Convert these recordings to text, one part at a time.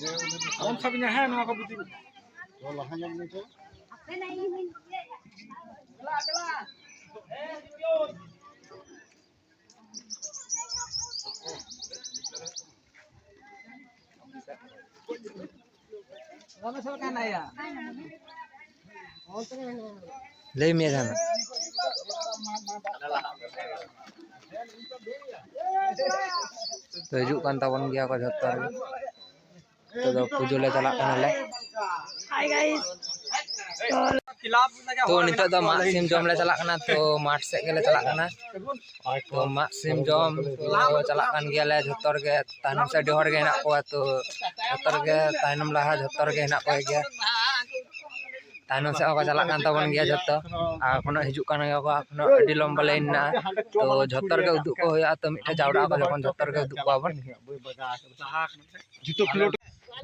कौन सा भी नहीं है नवा कबूतर तो लहंगा लेके अपने नहीं मिल ले मेरा ना तो जुकान तवन गया Tanam saya kacalak kantawan dia jatuh, aku nak hijukkan aku, aku nak di lomba lain nak, jatuh ke untuk kau ya, atau minta jauh aku, jatuh ke untuk kau apa?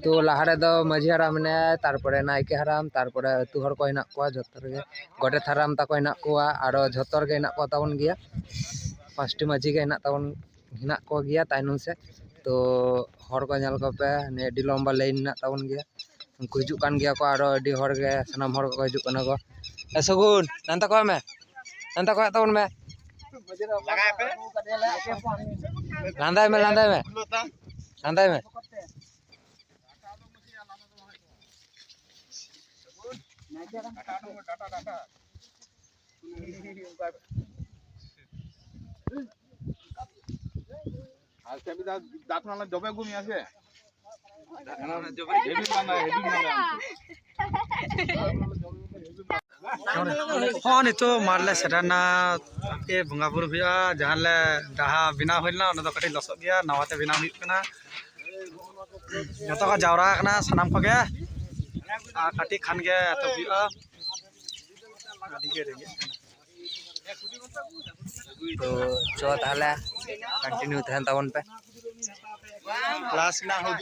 तो लहारे दो मजी हरा मे तरह नायके हराम तरह को हे जो गोटे हराम तक हे जो ज़ोर के हेबन गए पाँचटी माजी के हेबन हे तुम से। तो हर को नल कोपे लंबा लाइन हेबन गए उनको हजन गया को और सामान हर को हजन को। सगुन नानता कोमे नानता कोबन में? लादाय में लादाय में। लादाय में? আজকে আমি দাঁত না জবে ঘুমি আছে হেভি বানা হেভি বানা ᱦᱚᱸ ᱱᱤᱛᱚᱜ ᱢᱟᱴ ᱞᱮ ᱥᱮᱴᱮᱨᱱᱟ ᱟᱨᱠᱤ ᱵᱚᱸᱜᱟ ᱵᱩᱨᱩ ᱦᱩᱭᱩᱜᱼᱟ ᱡᱟᱦᱟᱸ ᱞᱮ ᱰᱟᱦᱟ ᱵᱮᱱᱟᱣ ᱦᱩᱭ ᱞᱮᱱᱟ ᱚᱱᱟ ᱫᱚ ᱠᱟᱹᱴᱤᱡ ᱞᱚᱥᱚᱫ ᱜᱮᱭᱟ ᱱᱟᱣᱟᱛᱮ ᱵᱮᱱᱟᱣ ᱦᱩᱭᱩᱜ ᱠᱟᱱᱟ ᱡᱚᱛᱚ ᱠᱚ ᱡᱟᱣᱨᱟ ᱟᱠᱟᱱᱟ ᱥᱟᱱᱟᱢ ᱠᱚᱜᱮ ᱟᱨ ᱠᱟᱹᱴᱤᱡ ᱠᱷᱟᱱ ᱜᱮ ᱮᱛᱚ ᱦᱩᱭᱩᱜᱼᱟ ᱟᱹᱰᱤ ᱜᱮ ᱨᱮᱸᱜᱮᱡ ᱠᱟᱱᱟ ᱛᱚ ᱪᱚ ᱛᱟᱦᱞᱮ ᱠᱚᱱᱴᱤᱱᱤᱭᱩ ᱛᱟᱦᱮᱱ ᱛᱟᱵᱚᱱ ᱯᱮ ᱞᱟᱥ ᱨᱮᱱᱟᱜ ᱦᱚᱸ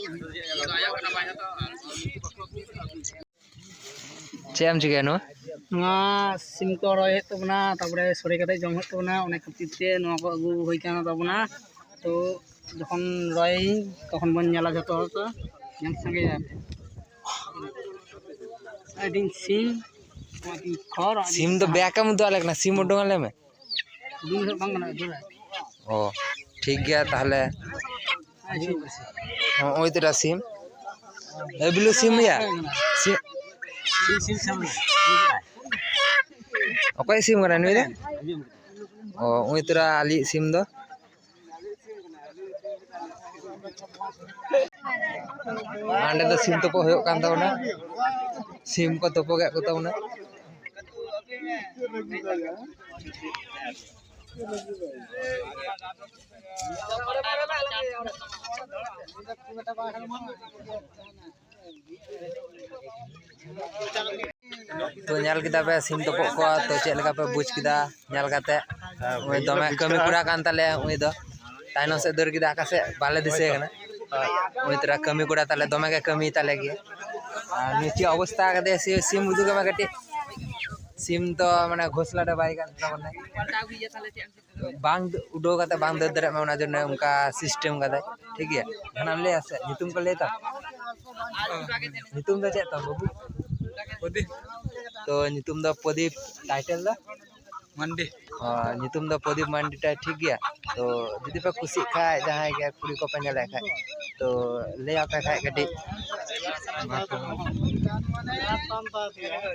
ᱪᱮᱫ ᱮᱢ ᱪᱤᱠᱟᱹᱭᱟ ᱱᱚᱣᱟ ᱱᱚᱣᱟ ᱥᱤᱢ ᱠᱚ ᱨᱚᱭ ᱦᱩᱭᱩᱜ ᱛᱟᱵᱚᱱᱟ ᱛᱟᱨᱯᱚᱨᱮ ᱥᱚᱲᱮ ᱠᱟᱛᱮ ᱡᱚᱢ ᱦᱩᱭᱩᱜ ᱛᱟᱵᱚᱱᱟ ᱚᱱᱟ ᱠᱷᱟᱹᱛᱤᱨ ᱛᱮ ᱱᱚᱣᱟ ᱠᱚ ᱟᱹᱜᱩ ᱦᱩᱭ ᱠᱟᱱ ᱛᱟᱵᱚᱱᱟ ᱛᱚ যখন রয় তখন বন জ্বালা যত হতো ᱧᱮᱞ ᱥᱟᱸᱜᱮᱭᱟ आई थिंक सिम आई थिंक खर सिम तो बैक में तो अलग ना सिम उठो ले में दूर से बंगना दूर ओ ঠিক গিয়া তাহলে ওই তোরা সিম এগুলো সিম ইয়া অকয় সিম করা নুই রে ও ওই তোরা আলি সিম দো ᱟᱸᱰᱮ ᱫᱚ ᱥᱤᱢ ᱛᱚᱯᱚ ᱦᱩᱭᱩᱜ ᱠᱟᱱ ᱛᱟᱵᱚᱱᱟ सेम का तो गया होता ना तो नल पे सीम तोपो को तो चेक लगा पे बुझ किदा नल काते ओए दमे कमी पूरा कान ताले ओए दो ताइनो से दर किदा आकाशे बाले दिसे कना ओए तेरा कमी पूरा ताले दमे के कमी ताले के আর নিচে অবস্থা? আগে সে সিম উদুকে মাকে সিম তো মানে ঘোষলাটা বাই গান বাং উডো কাতে বাং দে দরে ওনা জন্য উনকা সিস্টেম কাতে ঠিক গিয়া ধানাম লে আছে। নিতুম কো লেতা নিতুম দা চেতা বাবু? প্রদীপ। তো নিতুম দা প্রদীপ টাইটেল দা? মান্ডি। হ্যাঁ নিতুম দা প্রদীপ মান্ডিটা ঠিক গিয়া? jadi जदि पे खुशी खाए जाए के पूरी को पने लेखा तो ले आता खाए गड्डी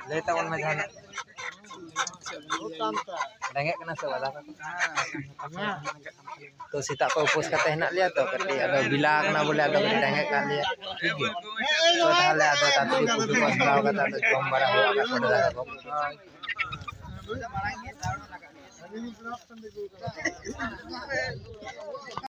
ले तवन में जाना Dengar kena sebalah tu. Si tak kau pus kata nak lihat tu. Kali ada bilang kena boleh ada boleh dengar kali. So dah lihat tu tak tahu pas kata tu cuma mana. को